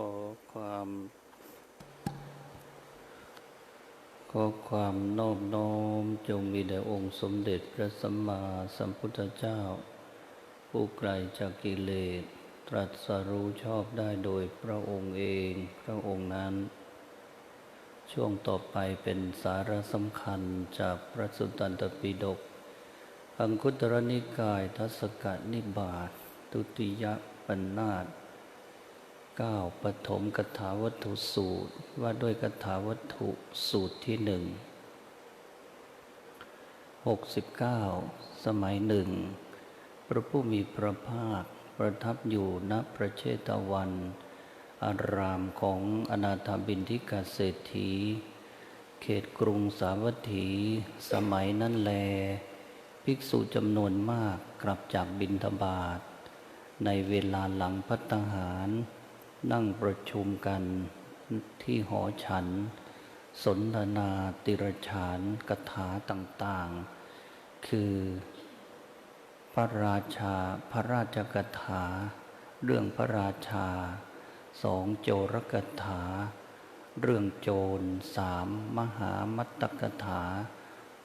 ขอความ ขอความนอบน้อมจงมีแด่องค์สมเด็จพระสัมมาสัมพุทธเจ้า ผู้ไกลจากกิเลส ตรัสรู้ชอบได้โดยพระองค์เองพระองค์นั้น ช่วงต่อไปเป็นสาระสำคัญจากพระสุตตันตปิฎกอังคุตรนิกายทัศกนิบาตตุติยปัญนาต เก้าปฐมกถาวัตถุสูตรว่าด้วยกถาวัตถุสูตรที่หนึ่งหกสิบเก้าสมัยหนึ่ง พระผู้มีพระภาคประทับอยู่ณพระเชตวัน อารามของอนาถบินทิกาเศรษฐี เขตกรุงสาวัตถี สมัยนั้นแล ภิกษุจำนวนมากกลับจากบินทบาท ในเวลาหลังพัตหาร นั่งประชุมกันที่หอฉัน สนทนาติรฉานกถาต่างๆ คือ พระราชาพระราชกถา เรื่องพระราชาสองโจรกถา เรื่องโจรสามมหามัตตกถา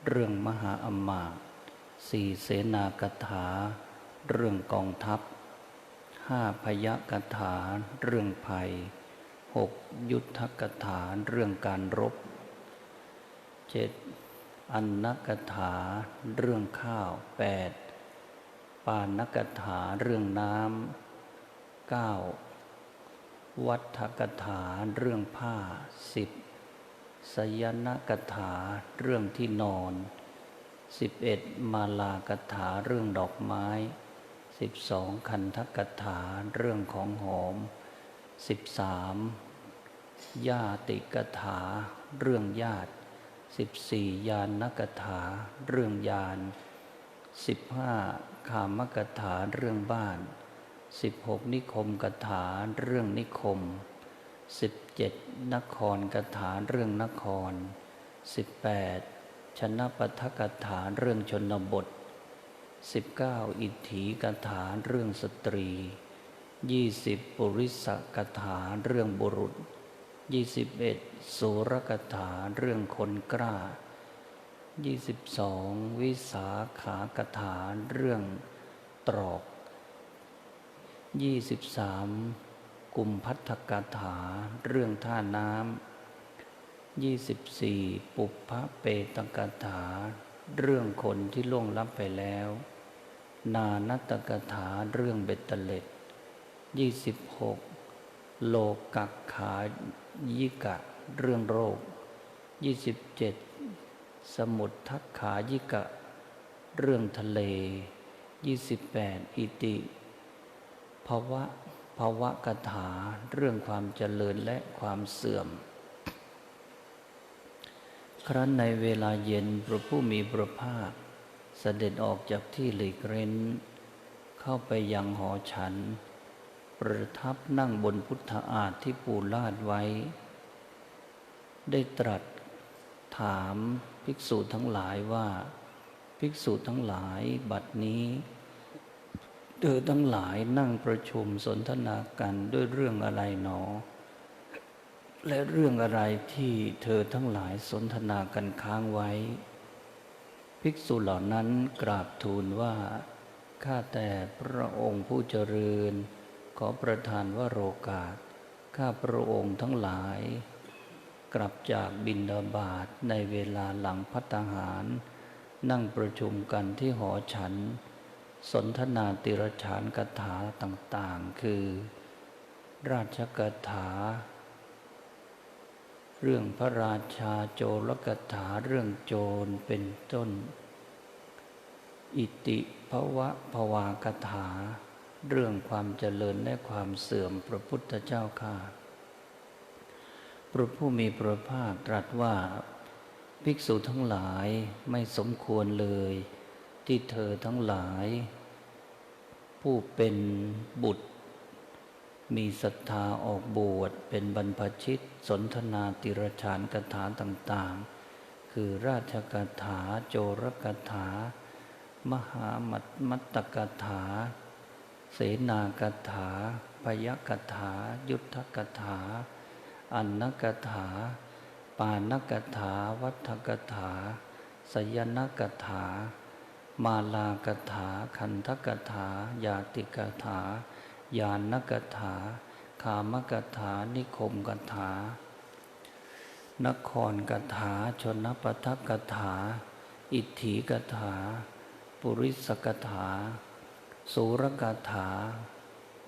เรื่องมหาอมมาตสี่เสนากถา เรื่องกองทัพ ห้าพยกถาเรื่องภัยหกยุทธกถาเรื่องการรบเจ็ดอันนกถาเรื่องข้าวแปดปานกถาเรื่องน้ำเก้าวัฏกถาเรื่องผ้าสิบสยนกถาเรื่องที่นอนสิบเอ็ดมาลากถาเรื่องดอกไม้ สิบสองคันทกถาเรื่องของหอมสิบสามญาติกถา เรื่องญาติสิบสี่ยานนกถา เรื่องยานสิบห้าขามกถาเรื่องบ้านสิบหกนิคมกถาเรื่องนิคมสิบเจ็ดนครกถาเรื่องนครสิบแปดชนะปทกถาเรื่องชนบท สิบเก้าอิทธิกถาเรื่องสตรียี่สิบปุริสกถาเรื่องบุรุษยี่สิบเอ็ดสุรกถาเรื่องคนกล้ายี่สิบสองวิสาขากถาเรื่องตรอกยี่สิบสามกุมพัทธกถาเรื่องท่าน้ำยี่สิบสี่ปุพพะเปตกถา เรื่องคนที่ล่วงลับไปแล้ว นานัตกถาเรื่องเบตเตเล็ดยี่สิบหกโลกักขายิกะเรื่องโรคยี่สิบเจ็ดสมุดทักขายิกะ เรื่องทะเลยี่สิบแปดอิติภาวะภาวะกถาเรื่องความเจริญและความเสื่อม ครั้นในเวลาเย็นพระผู้มีพระภาค เสด็จออกจากที่หลีกเร้น เข้าไปยังหอฉัน ประทับนั่งบนพุทธอาฏที่ปูลาดไว้ ได้ตรัสถามภิกษุทั้งหลายว่า ภิกษุทั้งหลายบัดนี้เธอทั้งหลายนั่งประชุมสนทนากันด้วยเรื่องอะไรหนอ และเรื่องอะไรที่เธอทั้งหลายสนทนากันค้างไว้ ภิกษุเหล่านั้นกราบทูลว่า ข้าแต่พระองค์ผู้เจริญ ขอประทานว่าโรกาส ข้าพระองค์ทั้งหลาย กลับจากบินดาบาตในเวลาหลังพัตตาหาร นั่งประชุมกันที่หอฉัน สนทนาติรฉานกถาต่างๆ คือ ราชกถา เรื่องพระราชาโจรกถาเรื่องโจรเป็นต้น อิติภวะภวากถา เรื่องความเจริญและความเสื่อมพระพุทธเจ้าข้าพระผู้มีพระภาคตรัสว่า ภิกษุทั้งหลายไม่สมควรเลย ที่เธอทั้งหลาย ผู้เป็นบุตร มีศรัทธาออกบวชเป็นบรรพชิต สนทนาติรชานกถาต่างๆ คือราชกถาโจรกถา มหามัตมัตตกถา เสนากถาพยกถา ยุทธกถา อันนกถา ปานกถา วัฏกถา สยนกถา มาลากถา คันทกถายาติกถา ยานกถา ขามกถา นิคมกถา นครกถา ชนปทักกถา อิทธิกถา ปุริสกถา สุรกถา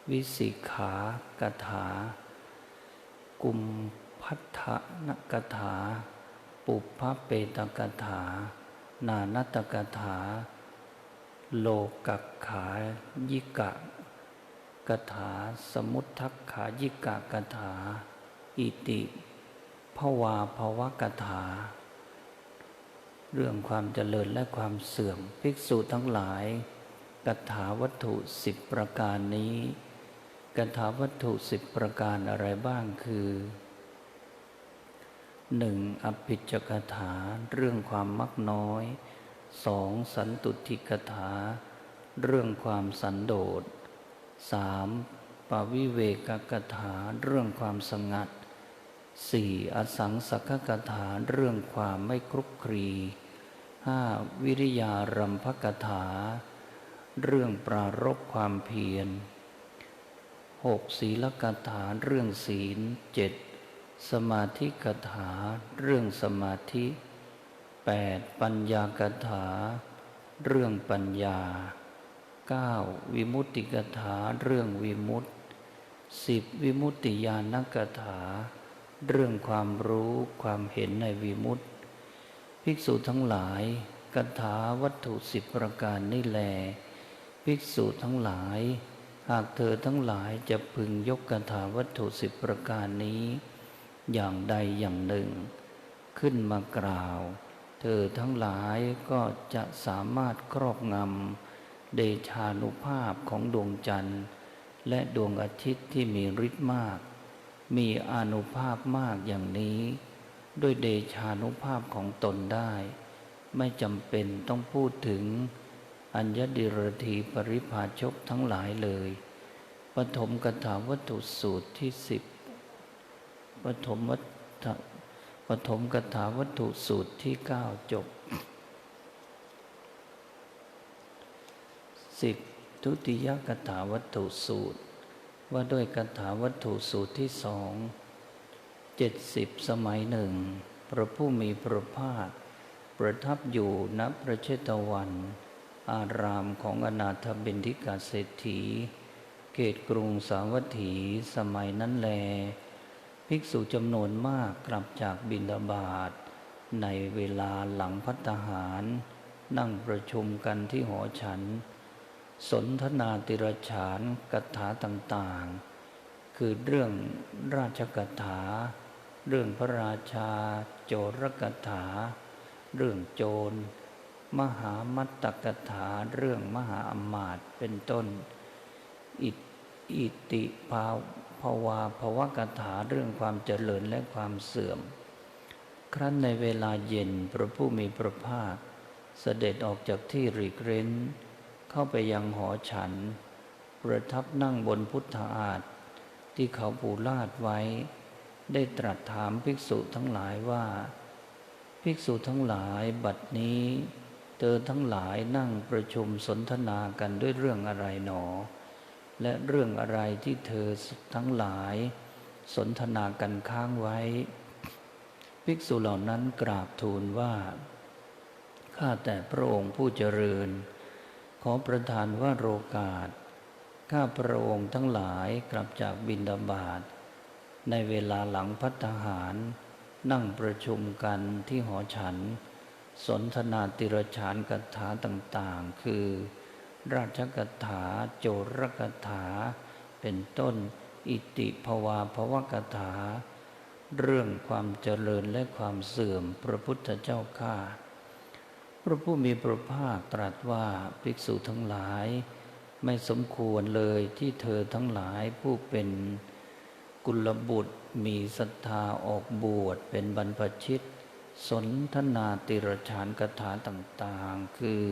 วิสิกขากถา กุมพัทธนกถา ปุพพเปตกถา นานตกถา โลกักขายิกะ กถาสมุทักขายิกะกถา อิติภวาภวกถา เรื่องความเจริญและความเสื่อมภิกษุทั้งหลายกถาวัตถุสิบประการนี้กถาวัตถุสิบประการอะไรบ้างคือหนึ่งอภิจกถาเรื่องความมักน้อยสองสันตุทิกถา เรื่องความสันโดษ สามปวิเวกกถาเรื่องความสงัดสี่อสังสักกถาเรื่องความไม่ครุกครีห้าวิริยารัมภกถา เรื่องปรารบความเพียรหกศีลกถาเรื่องศีลเจ็ดสมาธิกถาเรื่องสมาธิแปดปัญญากถา เรื่องปัญญา เก้าวิมุตติกถาเรื่องวิมุตติสิบวิมุตติญาณกถา เรื่องความรู้ความเห็นในวิมุตติ ภิกษุทั้งหลายกถาวัตถุสิบประการนี่แล ภิกษุทั้งหลาย หากเธอทั้งหลายจะพึงยกกถาวัตถุสิบประการนี้ อย่างใดอย่างหนึ่ง ขึ้นมากล่าว เธอทั้งหลายก็จะสามารถครอบงำ เดชานุภาพของดวงจันทร์ และดวงอาทิตย์ที่มีฤทธิ์มาก มีอนุภาพมากอย่างนี้ ด้วยเดชานุภาพของตนได้ ไม่จำเป็นต้องพูดถึง อัญญดิรธีปริภาชกทั้งหลายเลยปฐมกถาวัตถุสูตรที่สิบปฐมวัตปฐมกถาวัตถุสูตรที่เก้าจบ สิบทุติยกถาวัตถุสูตร ว่าด้วยกถาวัตถุสูตรที่สองเจ็ดสิบสมัยหนึ่ง พระผู้มีพระภาค ประทับอยู่ณประเชตวัน อารามของอนาถบินทิกาเศรษฐีเขตกรุงสาวัตถีสมัยนั้นแล ภิกษุจำนวนมากกลับจากบินดาบาตในเวลาหลังพัตหาร นั่งประชุมกันที่หอฉัน สนทนาติรฉานกถาต่างๆ คือเรื่องราชกถา เรื่องพระราชา โจรกถา เรื่องโจร มหามัตตกถาเรื่องมหาอมาตเป็นต้น อิอิติภาภาวาภวกถาเรื่องความเจริญและความเสื่อม ครั้นในเวลาเย็นพระผู้มีพระภาคเสด็จออกจากที่รีกเร้น เข้าไปยังหอฉัน ประทับนั่งบนพุทธาฏที่เขาปูลาดไว้ ได้ตรัสถามภิกษุทั้งหลายว่า ภิกษุทั้งหลายบัดนี้ เธอทั้งหลายนั่งประชุมสนทนากันด้วยเรื่องอะไรหนอ และเรื่องอะไรที่เธอทั้งหลาย สนทนากันค้างไว้ ภิกษุเหล่านั้นกราบทูลว่าข้าแต่พระองค์ผู้เจริญ ขอประทานว่าโรกาส ข้าพระองค์ทั้งหลายกลับจากบินดาบาตในเวลาหลังพัฒหาร นั่งประชุมกันที่หอฉัน สนทนาติรฉานกถาต่างๆ คือ ราชกถาโจรกถา เป็นต้นอิติภวาภวกถา เรื่องความเจริญและความเสื่อมพระพุทธเจ้าข้า พระผู้มีพระภาคตรัสว่าภิกษุทั้งหลาย ไม่สมควรเลยที่เธอทั้งหลายผู้เป็นกุลบุตรมีศรัทธาออกบวชเป็นบรรพชิต สนทนาติรฉานกถาต่างๆ คือ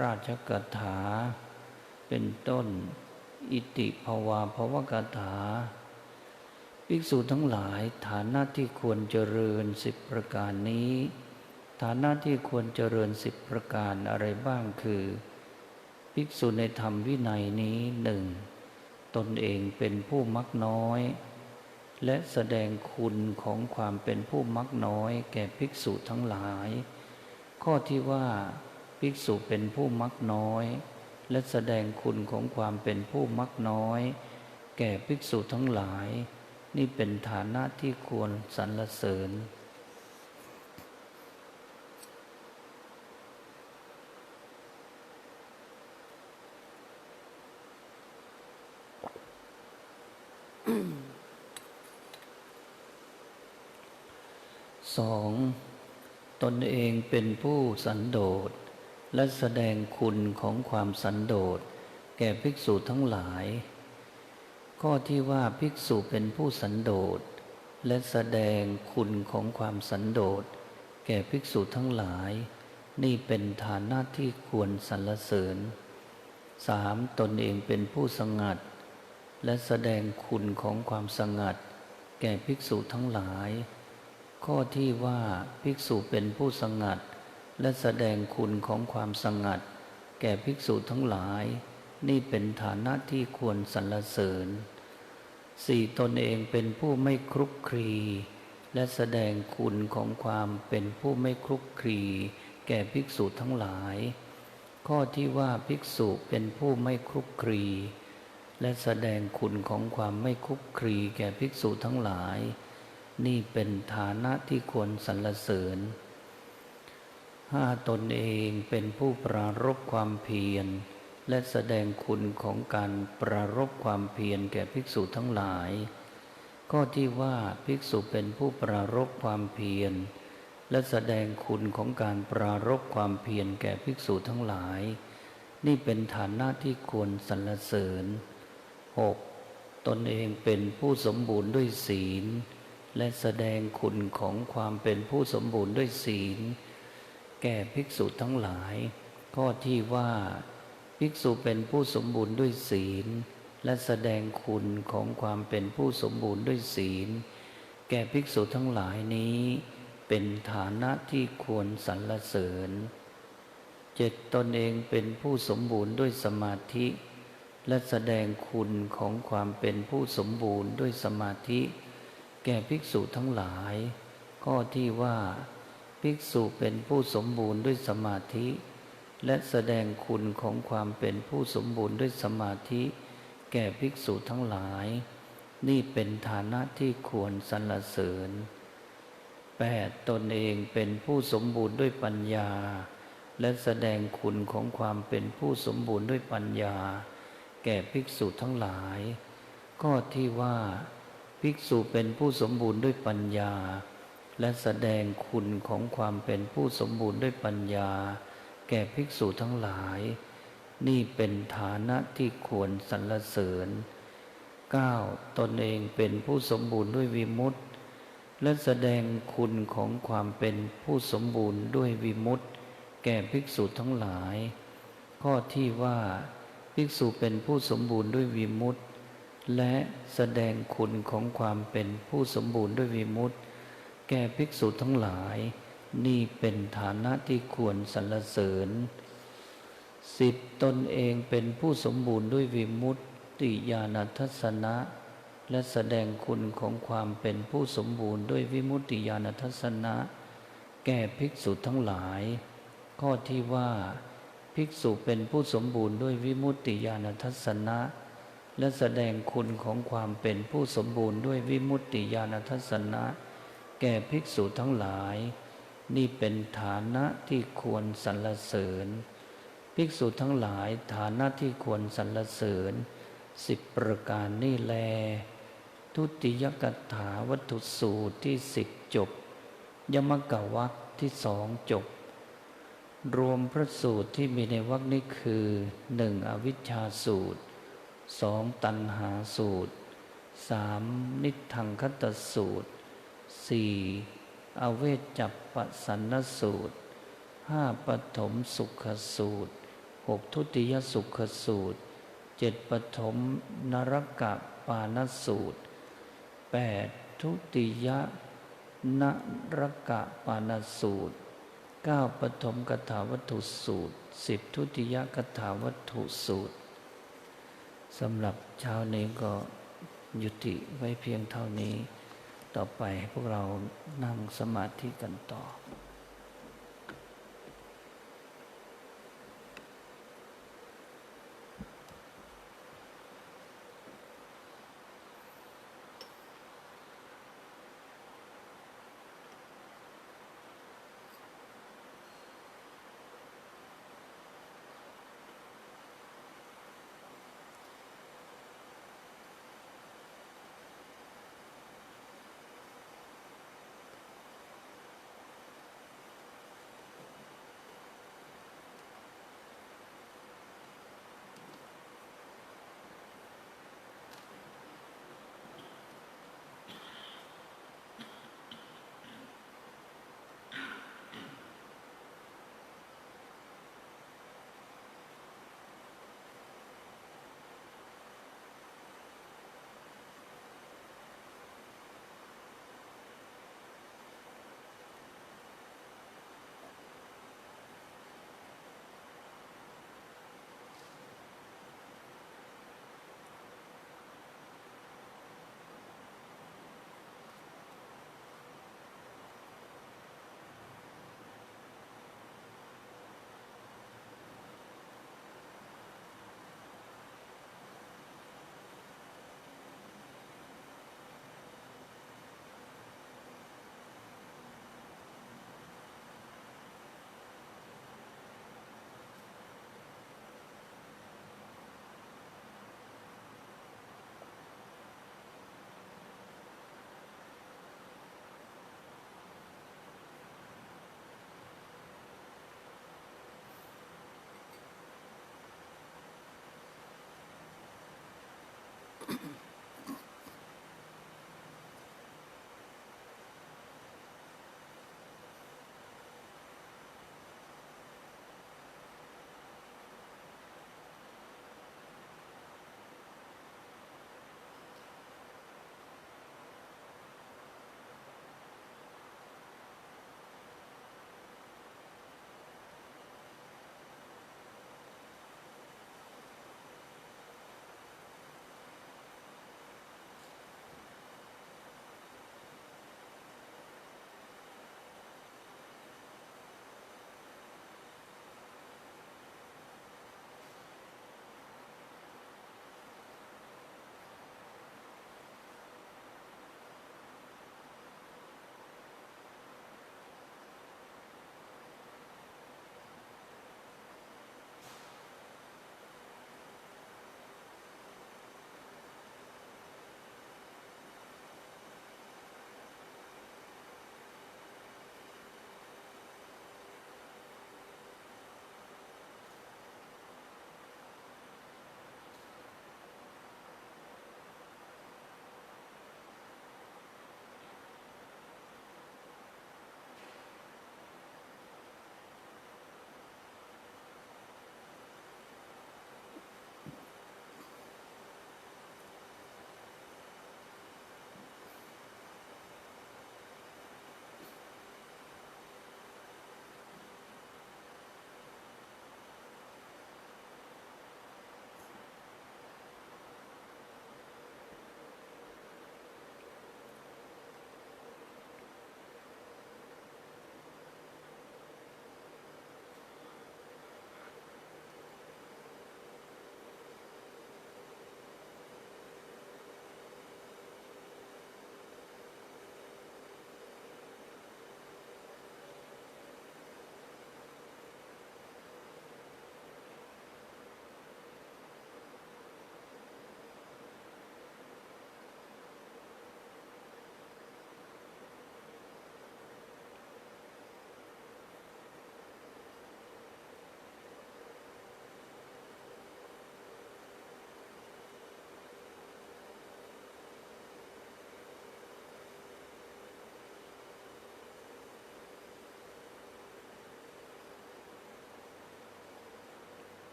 ราชกถา เป็นต้น อิติภาวาภวกถา ภิกษุทั้งหลายฐานะที่ควรเจริญสิบประการนี้ ฐานะที่ควรเจริญสิบประการอะไรบ้างคือ ภิกษุในธรรมวินัยนี้หนึ่งตนเองเป็นผู้มักน้อย และแสดงคุณของความเป็นผู้มักน้อย แก่ภิกษุทั้งหลาย ข้อที่ว่า ภิกษุเป็นผู้มักน้อย และแสดงคุณของความเป็นผู้มักน้อย แก่ภิกษุทั้งหลาย นี่เป็นฐานะที่ควรสรรเสริญ สองตนเองเป็นผู้สันโดษ และแสดงคุณของความสันโดษ แก่ภิกษุทั้งหลาย ข้อที่ว่าภิกษุเป็นผู้สันโดษ และแสดงคุณของความสันโดษ แก่ภิกษุทั้งหลาย นี่เป็นฐานะที่ควรสรรเสริญสามตนเองเป็นผู้สงัด และแสดงคุณของความสงัด แก่ภิกษุทั้งหลาย ข้อที่ว่าภิกษุเป็นผู้สงัด และแสดงคุณของความสงัด แก่ภิกษุทั้งหลาย นี่เป็นฐานะที่ควรสรรเสริญสี่ตนเองเป็นผู้ไม่คลุกคลี และแสดงคุณของความเป็นผู้ไม่คลุกคลี แก่ภิกษุทั้งหลาย ข้อที่ว่าภิกษุเป็นผู้ไม่คลุกคลี และแสดงคุณของความไม่คลุกคลีแก่ภิกษุทั้งหลาย นี่เป็นฐานะที่ควรสรรเสริญ ห้าตนเองเป็นผู้ปรารบความเพียร และแสดงคุณของการปรารบความเพียรแก่ภิกษุทั้งหลายข้อที่ว่าภิกษุเป็นผู้ปรารบความเพียร และแสดงคุณของการปรารบความเพียรแก่ภิกษุทั้งหลาย นี่เป็นฐานะที่ควรสรรเสริญ 6. ตนเองเป็นผู้สมบูรณ์ด้วยศีล และแสดงคุณของความเป็นผู้สมบูรณ์ด้วยศีล แก่ภิกษุทั้งหลาย ข้อที่ว่าภิกษุเป็นผู้สมบูรณ์ด้วยศีล และแสดงคุณของความเป็นผู้สมบูรณ์ด้วยศีล แก่ภิกษุทั้งหลายนี้ เป็นฐานะที่ควรสรรเสริญเจ็ดตนเองเป็นผู้สมบูรณ์ด้วยสมาธิ และแสดงคุณของความเป็นผู้สมบูรณ์ด้วยสมาธิ แก่ภิกษุทั้งหลาย ข้อที่ว่าภิกษุเป็นผู้สมบูรณ์ด้วยสมาธิ และแสดงคุณของความเป็นผู้สมบูรณ์ด้วยสมาธิ แก่ภิกษุทั้งหลาย นี่เป็นฐานะที่ควรสรรเสริญ 8. ตนเองเป็นผู้สมบูรณ์ด้วยปัญญา และแสดงคุณของความเป็นผู้สมบูรณ์ด้วยปัญญา แก่ภิกษุทั้งหลาย ข้อที่ว่า ภิกษุเป็นผู้สมบูรณ์ด้วยปัญญา และแสดงคุณของความเป็นผู้สมบูรณ์ด้วยปัญญา แก่ภิกษุทั้งหลาย นี่เป็นฐานะที่ควรสรรเสริญ 9. ตนเองเป็นผู้สมบูรณ์ด้วยวิมุตติ และแสดงคุณของความเป็นผู้สมบูรณ์ด้วยวิมุตติ แก่ภิกษุทั้งหลาย ข้อที่ว่า ภิกษุเป็นผู้สมบูรณ์ด้วยวิมุตติ และแสดงคุณของความเป็นผู้สมบูรณ์ด้วยวิมุตติ แก่ภิกษุทั้งหลาย นี่เป็นฐานะที่ควรสรรเสริญสิบตนเองเป็นผู้สมบูรณ์ด้วยวิมุตติญาณทัศนะ และแสดงคุณของความเป็นผู้สมบูรณ์ด้วยวิมุตติญาณทัศนะ แก่ภิกษุทั้งหลาย ข้อที่ว่า ภิกษุเป็นผู้สมบูรณ์ด้วยวิมุตติญาณทัศนะ และแสดงคุณของความเป็นผู้สมบูรณ์ด้วยวิมุตติญาณทัศนะ แก่ภิกษุทั้งหลาย นี่เป็นฐานะที่ควรสรรเสริญ ภิกษุทั้งหลายฐานะที่ควรสรรเสริญสิบประการนี่แล ทุติยกถาวัตถุสูตรที่สิบจบ ยมกวักที่สองจบ รวมพระสูตรที่มีในวรรคนี้คือหนึ่งอวิชชาสูตร สองตัณหาสูตรสามนิทังคตสูตรสี่อเวจจับปสันนสูตรห้าปฐมสุขสูตรหกทุติยสุขสูตรเจ็ดปฐมนรกะปานสูตรแปดทุติยนรกะปานสูตรเก้าปฐมกถาวัตถุสูตรสิบทุติยกถาวัตถุสูตร สำหรับเช้านี้ก็ยุติไว้เพียงเท่านี้ ต่อไปพวกเรานั่งสมาธิกันต่อ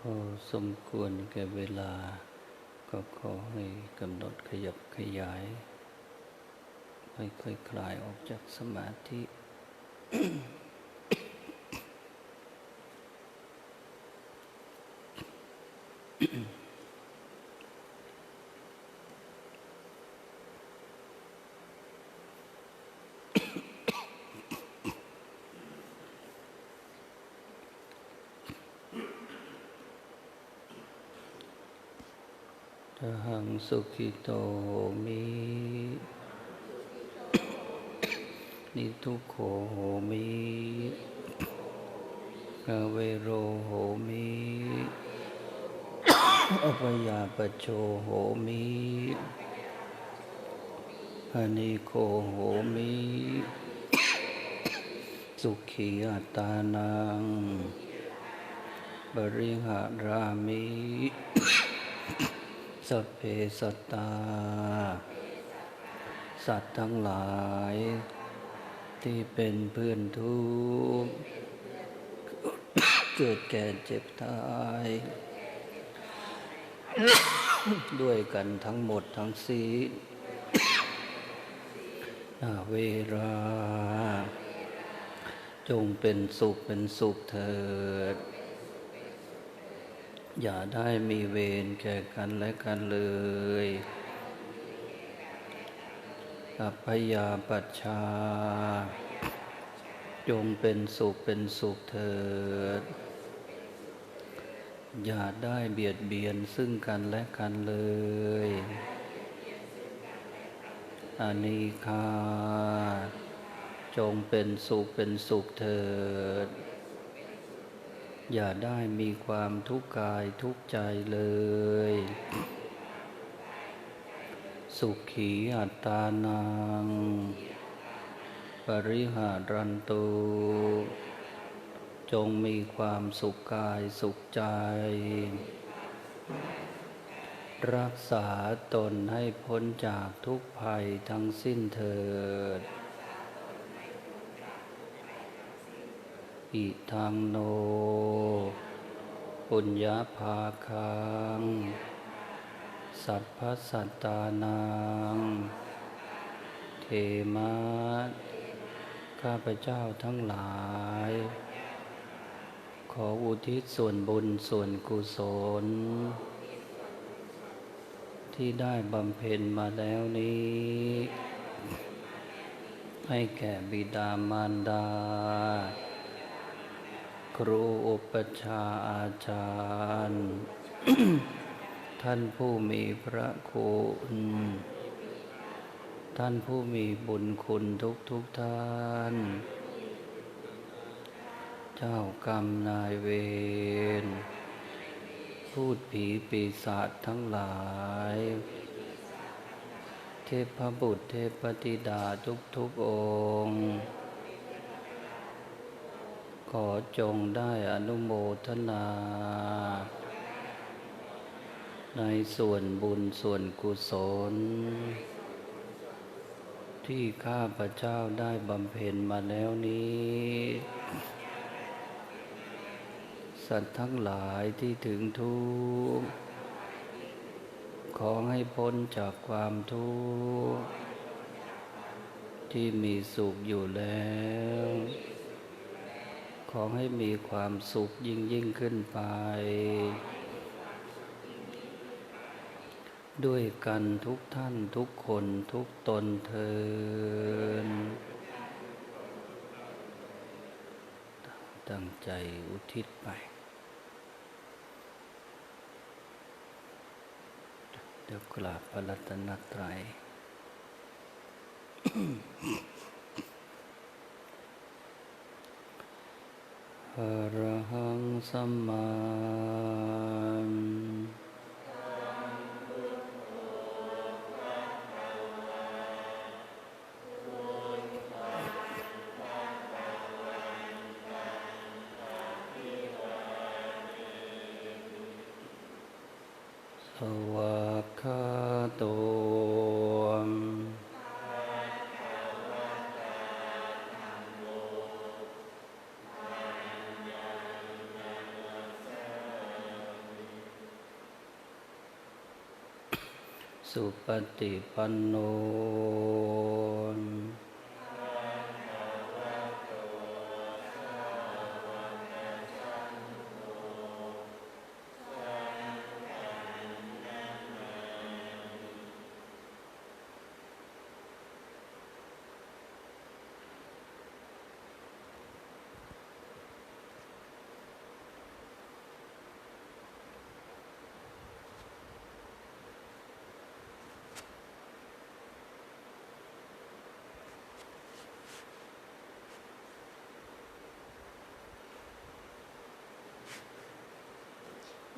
พอสมควรแก่เวลา ก็ขอให้กำหนดขยับขยายค่อยๆคคลายออกจากสมาธิ ทหังสุขิโตมิ นิทุโขโหมิ กาเวโรโหมิ อภยาปโชโหมิอนิโคโหมิ สุขีอัตตานัง บริหารามิ สัพเพสัตตา สัตว์ทั้งหลาย ที่เป็นเพื่อนทุกข์เกิดแก่เจ็บตาย ด้วยกันทั้งหมดทั้งสิ้นเวราจงเป็นสุขเป็นสุขเถิด อย่าได้มีเวรแก่กันและกันเลยอัพยาปัชชา จงเป็นสุขเป็นสุขเถิด อย่าได้เบียดเบียนซึ่งกันและกันเลยอานิคาจงเป็นสุขเป็นสุขเถิด อย่าได้มีความทุกข์กายทุกข์ใจเลย สุขีอัตตานัง ปริหารันตุ จงมีความสุขกายสุขใจ รักษาตนให้พ้นจากทุกภัยทั้งสิ้นเถิด อิทังโน ปุญญาภาคัง สัพพสัตตานัง เทมาข้าพเจ้าทั้งหลาย ขออุทิศส่วนบุญส่วนกุศล ที่ได้บำเพ็ญมาแล้วนี้ ให้แก่บิดามารดา ครูอุปชาอาจารย์ ท่านผู้มีพระคุณท่านผู้มีบุญคุณทุกทุกๆท่าน เจ้ากรรมนายเวร พูดผีปีศาจทั้งหลาย เทพบุตรเทพธิดาทุกทุกๆองค์ ขอจงได้อนุโมทนา ในส่วนบุญส่วนกุศล ที่ข้าพระเจ้าได้บำเพ็ญมาแล้วนี้ สัตว์ทั้งหลายที่ถึงทุกข์ขอให้พ้นจากความทุกข์ที่มีสุขอยู่แล้ว ขอให้มีความสุขยิ่งยิ่งขึ้นไป ด้วยกันทุกท่านทุกคนทุกตนเทินตั้งใจอุทิศไป เดี๋ยวกราบพระรัตนตรัย อะ ระหังสัมมา สุปฏิปันโน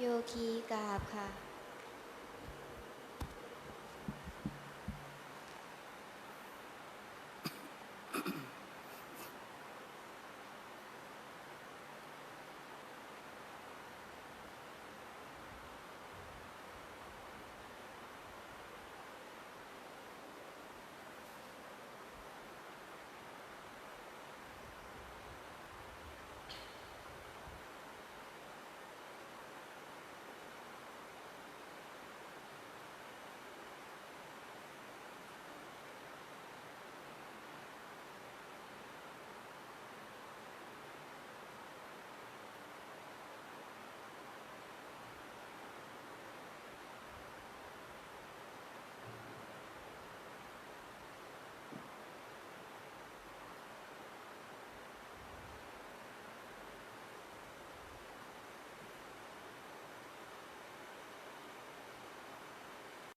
โยคีกราบค่ะ